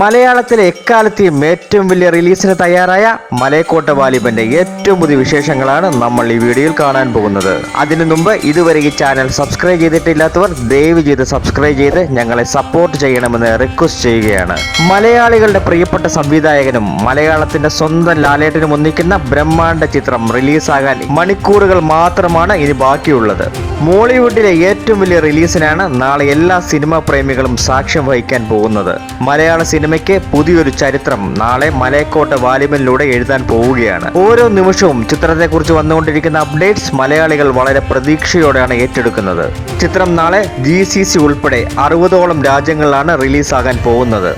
മലയാളത്തിലെ എക്കാലത്തെയും ഏറ്റവും വലിയ റിലീസിന് തയ്യാറായ മലയക്കോട്ട വാലിബന്റെ ഏറ്റവും പുതിയ വിശേഷങ്ങളാണ് നമ്മൾ ഈ വീഡിയോയിൽ കാണാൻ പോകുന്നത്. അതിനു മുമ്പ് ഇതുവരെ ഈ ചാനൽ സബ്സ്ക്രൈബ് ചെയ്തിട്ടില്ലാത്തവർ ദയവ് ചെയ്ത് സബ്സ്ക്രൈബ് ചെയ്ത് ഞങ്ങളെ സപ്പോർട്ട് ചെയ്യണമെന്ന് റിക്വസ്റ്റ് ചെയ്യുകയാണ്. മലയാളികളുടെ പ്രിയപ്പെട്ട സംവിധായകനും മലയാളത്തിന്റെ സ്വന്തം ലാലേട്ടനും ഒന്നിക്കുന്ന ബ്രഹ്മാണ്ഡ ചിത്രം റിലീസാകാൻ മണിക്കൂറുകൾ മാത്രമാണ് ഇനി ബാക്കിയുള്ളത്. മോളിവുഡിലെ ഏറ്റവും വലിയ റിലീസിനാണ് നാളെ എല്ലാ സിനിമാ പ്രേമികളും സാക്ഷ്യം വഹിക്കാൻ പോകുന്നത്. മലയാള സിനിമയ്ക്ക് പുതിയൊരു ചരിത്രം നാളെ മലയക്കോട്ട വാലിബനിലൂടെ എഴുതാൻ പോവുകയാണ്. ഓരോ നിമിഷവും ചിത്രത്തെക്കുറിച്ച് വന്നുകൊണ്ടിരിക്കുന്ന അപ്ഡേറ്റ്സ് മലയാളികൾ വളരെ പ്രതീക്ഷയോടെയാണ് ഏറ്റെടുക്കുന്നത്. ചിത്രം നാളെ ജി സി സി ഉൾപ്പെടെ അറുപതോളം രാജ്യങ്ങളിലാണ് റിലീസാകാൻ പോകുന്നത്.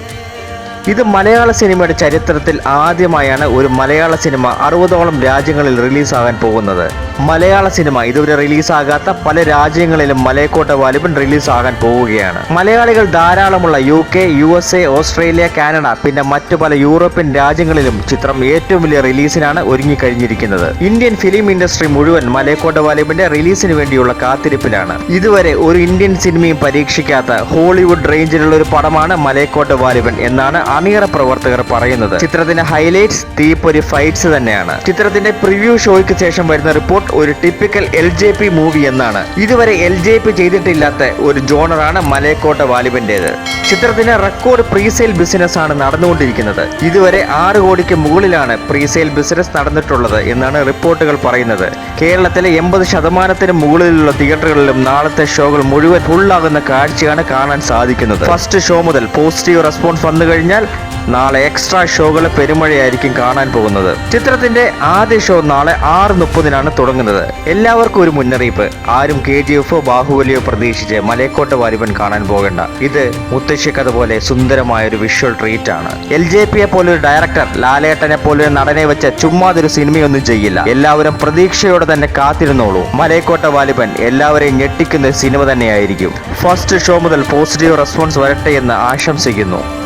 ഇത് മലയാള സിനിമയുടെ ചരിത്രത്തിൽ ആദ്യമായാണ് ഒരു മലയാള സിനിമ അറുപതോളം രാജ്യങ്ങളിൽ റിലീസാകാൻ പോകുന്നത്. മലയാള സിനിമ ഇതുവരെ റിലീസാകാത്ത പല രാജ്യങ്ങളിലും മലയക്കോട്ട വാലിബൻ റിലീസാകാൻ പോവുകയാണ്. മലയാളികൾ ധാരാളമുള്ള U K U S A Australia Canada പിന്നെ മറ്റു പല യൂറോപ്യൻ രാജ്യങ്ങളിലും ചിത്രം ഏറ്റവും വലിയ റിലീസിനാണ് ഒരുങ്ങിക്കഴിഞ്ഞിരിക്കുന്നത്. ഇന്ത്യൻ ഫിലിം ഇൻഡസ്ട്രി മുഴുവൻ മലയക്കോട്ട വാലിബിന്റെ റിലീസിന് വേണ്ടിയുള്ള കാത്തിരിപ്പിലാണ്. ഇതുവരെ ഒരു ഇന്ത്യൻ സിനിമയും പരീക്ഷിക്കാത്ത ഹോളിവുഡ് റേഞ്ചിലുള്ള ഒരു പടമാണ് മലയക്കോട്ട വാലിബൻ എന്നാണ് അണിയറ പ്രവർത്തകർ പറയുന്നത്. ചിത്രത്തിന്റെ ഹൈലൈറ്റ്സ് തീപ്പൊരി ഫൈറ്റ്സ് തന്നെയാണ്. ചിത്രത്തിന്റെ പ്രിവ്യൂ ഷോയ്ക്ക് ശേഷം വരുന്ന റിപ്പോർട്ട് ഒരു typical L J P movie എന്നാണ്. ഇതുവരെ എൽ ജെ പി ചെയ്തിട്ടില്ലാത്ത ഒരു ജോണറാണ് മലയക്കോട്ട വാലിബന്റേത്. ചിത്രത്തിന് റെക്കോർഡ് പ്രീസെയിൽ ബിസിനസ് ആണ് നടന്നുകൊണ്ടിരിക്കുന്നത്. ഇതുവരെ ആറ് കോടിക്ക് മുകളിലാണ് പ്രീസെയിൽ ബിസിനസ് നടന്നിട്ടുള്ളത് എന്നാണ് റിപ്പോർട്ടുകൾ പറയുന്നത്. കേരളത്തിലെ എൺപത് ശതമാനത്തിന് മുകളിലുള്ള തിയേറ്ററുകളിലും നാളത്തെ ഷോകൾ മുഴുവൻ ഫുള്ളാകുന്ന കാഴ്ചയാണ് കാണാൻ സാധിക്കുന്നത്. ഫസ്റ്റ് ഷോ മുതൽ പോസിറ്റീവ് റെസ്പോൺസ് വന്നു കഴിഞ്ഞാൽ നാളെ എക്സ്ട്രാ ഷോകൾ പെരുമഴയായിരിക്കും കാണാൻ പോകുന്നത്. ചിത്രത്തിന്റെ ആദ്യ ഷോ നാളെ ആറ് മുപ്പതിനാണ് തുടങ്ങുന്നത്. എല്ലാവർക്കും ഒരു മുന്നറിയിപ്പ്. ആരും കെ ജി എഫോ ബാഹുബലിയോ പ്രതീക്ഷിച്ച് മലയക്കോട്ട വാലിബൻ കാണാൻ പോകേണ്ട. ഇത് മുത്തശ്ശിക്കഥ പോലെ സുന്ദരമായ ഒരു വിഷ്വൽ ട്രീറ്റ് ആണ്. എൽ ജെ പിയെ പോലൊരു ഡയറക്ടർ ലാലേട്ടനെ പോലൊരു നടനെ വെച്ച ചുമ്മാതൊരു സിനിമയൊന്നും ചെയ്യില്ല. എല്ലാവരും പ്രതീക്ഷയോടെ തന്നെ കാത്തിരുന്നോളൂ. മലയക്കോട്ട വാലിബൻ എല്ലാവരെയും ഞെട്ടിക്കുന്ന സിനിമ തന്നെയായിരിക്കും. ഫസ്റ്റ് ഷോ മുതൽ പോസിറ്റീവ് റെസ്പോൺസ് വരട്ടെ എന്ന് ആശംസിക്കുന്നു.